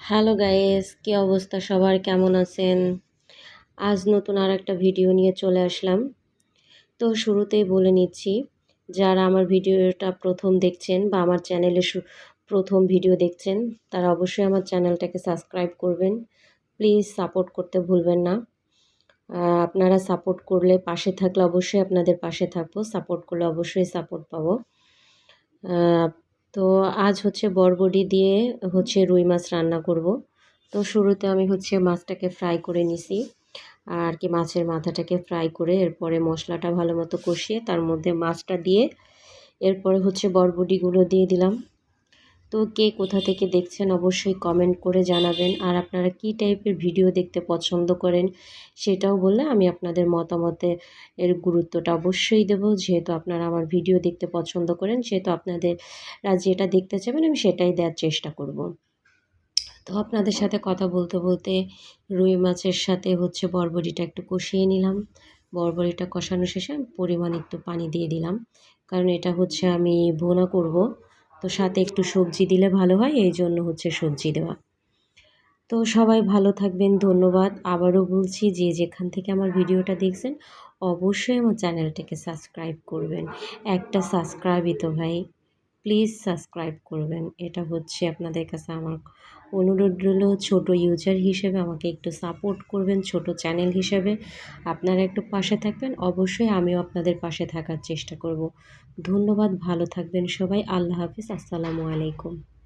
Hello guys, কী অবস্থা? সবার কেমন আছেন? আজ নতুন আর একটা ভিডিও নিয়ে চলে আসলাম। তো শুরুতেই বলে নিচ্ছি, যারা আমার ভিডিওটা প্রথম দেখছেন বা আমার চ্যানেলে প্রথম ভিডিও দেখছেন, তারা অবশ্যই আমার চ্যানেলটাকে সাবস্ক্রাইব করবেন। প্লিজ সাপোর্ট করতে ভুলবেন না। আপনারা সাপোর্ট করলে পাশে থাকলে অবশ্যই আপনাদের পাশে থাকব, সাপোর্ট করলে অবশ্যই সাপোর্ট পাবো। তো আজ হচ্ছে বরবডি দিয়ে হচ্ছে রুই মাছ রান্না করব। তো শুরুতে আমি হচ্ছে মাছটাকে ফ্রাই করে নিছি আর কি মাছের মাথাটাকে ফ্রাই করে এরপরে মশলাটা ভালো মতো কষিয়ে তার মধ্যে মাছটা দিয়ে এরপরে হচ্ছে বরবডিগুলো দিয়ে দিলাম। তো কে কোথা থেকে দেখছেন অবশ্যই কমেন্ট করে জানাবেন। আর আপনারা কি টাইপের ভিডিও দেখতে পছন্দ করেন সেটাও বললে আমি আপনাদের মতামতে এর গুরুত্বটা অবশ্যই দেব। যেহেতু আপনারা আমার ভিডিও দেখতে পছন্দ করেন, সেহেতু আপনাদের যেটা দেখতে চাবেন আমি সেটাই দেওয়ার চেষ্টা করব। তো আপনাদের সাথে কথা বলতে বলতে রুই মাছের সাথে হচ্ছে বরবটিটা একটু কষিয়ে নিলাম। বরবটিটা কষানো শেষে পরিমাণ একটু পানি দিয়ে দিলাম। কারণ এটা হচ্ছে আমি ভোনা করব। তো সাথে একটু সবজি দিলে ভালো হয়, এই জন্য হচ্ছে সবজি দেওয়া। তো সবাই ভালো থাকবেন, ধন্যবাদ। আবারও বলছি যে যেখান থেকে আমার ভিডিওটা দেখছেন, অবশ্যই আমার চ্যানেলটাকে সাবস্ক্রাইব করবেন। একটা সাবস্ক্রাইবই তো ভাই। প্লিজ সাবস্ক্রাইব করবেন। এটা হচ্ছে আপনাদের কাছে আমার অনুরোধ রইল। ছোটো ইউজার হিসেবে আমাকে একটু সাপোর্ট করবেন, ছোট চ্যানেল হিসেবে। আপনারা একটু পাশে থাকবেন। অবশ্যই আমিও আপনাদের পাশে থাকার চেষ্টা করব। ধন্যবাদ, ভালো থাকবেন সবাই। আল্লাহ হাফিজ। আসসালামু আলাইকুম।